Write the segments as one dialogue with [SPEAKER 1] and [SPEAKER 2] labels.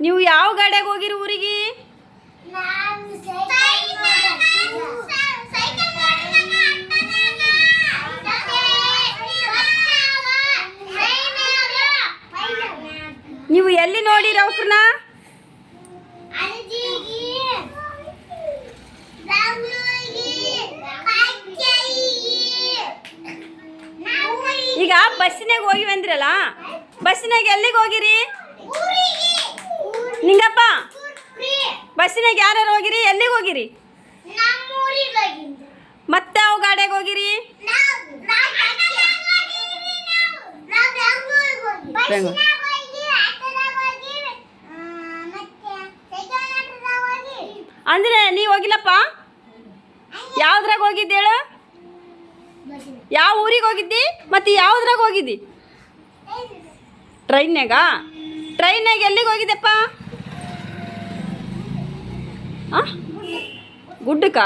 [SPEAKER 1] ನೀವು ಯಾವ ಗಾಡಿಯಾಗ ಹೋಗಿರಿ ಊರಿಗೆ? ನೀವು ಎಲ್ಲಿ ನೋಡಿರಿ ಅವ್ರನ್ನ ಈಗ ಬಸ್ಸಿನಾಗ ಹೋಗಿವಿ ಅಂದ್ರಲ್ಲ ಬಸ್ಸಿನಾಗ ಎಲ್ಲಿಗೆ ಹೋಗಿರಿ? ನಿಂಗಪ್ಪ ಬಸ್ಸಿನಾಗ ಯಾರ್ಯಾರು ಹೋಗಿರಿ? ಎಲ್ಲಿಗೆ ಹೋಗಿರಿ? ಮತ್ತೆ ಯಾವ ಗಾಡಿಯಾಗ ಹೋಗಿರಿ. ಅಂದ್ರೆ ನೀ ಹೋಗಿಲ್ಲಪ್ಪ? ಯಾವ್ದ್ರಾಗ ಹೋಗಿದ್ದೆ ಹೇಳು? ಯಾವ ಊರಿಗೆ ಹೋಗಿದ್ದಿ? ಮತ್ತೆ ಯಾವ್ದ್ರಾಗ ಹೋಗಿದ್ದಿ? ಟ್ರೈನ್ಯಾಗ? ಟ್ರೈನ್ಯಾಗ ಎಲ್ಲಿಗೆ ಹೋಗಿದ್ದೆಪ್ಪ? ಗುಡ್ಡಕ್ಕ?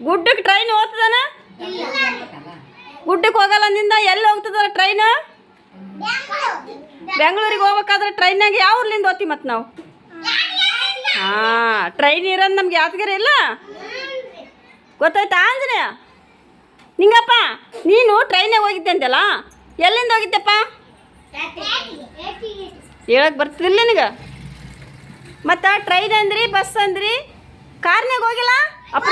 [SPEAKER 1] ಗುಡ್ಡಕ್ಕೆ ಟ್ರೈನ್ ಹೋಗ್ತದನ? ಗುಡ್ಡಕ್ಕೆ ಹೋಗಲ್ಲ ನಿಂದ? ಎಲ್ಲಿ ಹೋಗ್ತದ ಟ್ರೈನ್ ಬೆಂಗಳೂರಿಗೆ ಹೋಗ್ಬೇಕಾದ್ರೆ ಟ್ರೈನಾಗ ಯಾವ ಊರ್ಲಿಂದ ಹೋಗ್ತಿ ಮತ್ತೆ ನಾವು? ಹಾ ಟ್ರೈನ್ ಇರೋದು ನಮ್ಗೆ ಯಾತ್ಗಿರಿ ಇಲ್ಲ? ಗೊತ್ತಾಯ್ತಾ ಆಂಜನೇಯ? ನಿಂಗಪ್ಪ, ನೀನು ಟ್ರೈನಾಗ ಹೋಗಿದ್ದೆ ಅಂತಲ್ಲ ಎಲ್ಲಿಂದ ಹೋಗಿದ್ದೆಪ್ಪ? ಹೇಳಕ್ ಬರ್ತಿದಿಲ್ಲ ನಿನಗೆ? ಮತ್ತು ಟ್ರೈನ್ ಅಂದ್ರಿ ಬಸ್ ಅಂದ್ರಿ ಕಾರ್ನಾಗ ಹೋಗಿಲ್ಲ? ಅಪ್ಪ.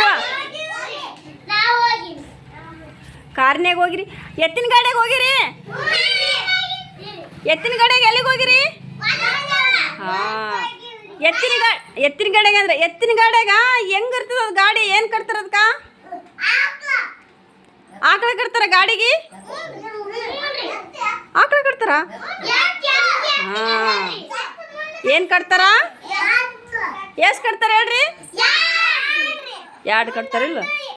[SPEAKER 1] ಕಾರ್ನಾಗ ಹೋಗಿರಿ. ಎತ್ತಿನ ಗಾಡಿಯಾಗ ಹೋಗಿರಿ? ಎತ್ತಿನ ಗಾಡಿಯಾಗ ಎಲ್ಲಿಗೆ ಹೋಗಿರಿ? ಎತ್ತಿನ ಗಾ, ಎತ್ತಿನ ಗಾಡಿಯಾಗ ಅಂದ್ರೆ, ಎತ್ತಿನ ಗಾಡಿಯಾಗ ಹೆಂಗ್ ಇರ್ತದ ಗಾಡಿ? ಏನು ಕಟ್ತಾರ ಅದಕ್ಕೆ ಆಕಳ ಕಟ್ತಾರ ಗಾಡಿಗೆ? ಆಕಳ ಕಟ್ತಾರ? ಹಾಂ. ಏನು ಕಟ್ತಾರ? ಎಷ್ಟು ಕಟ್ತಾರೆ ಹೇಳ್ರಿ? ಎರಡು ಕಟ್ತಾರಿಲ್ಲ?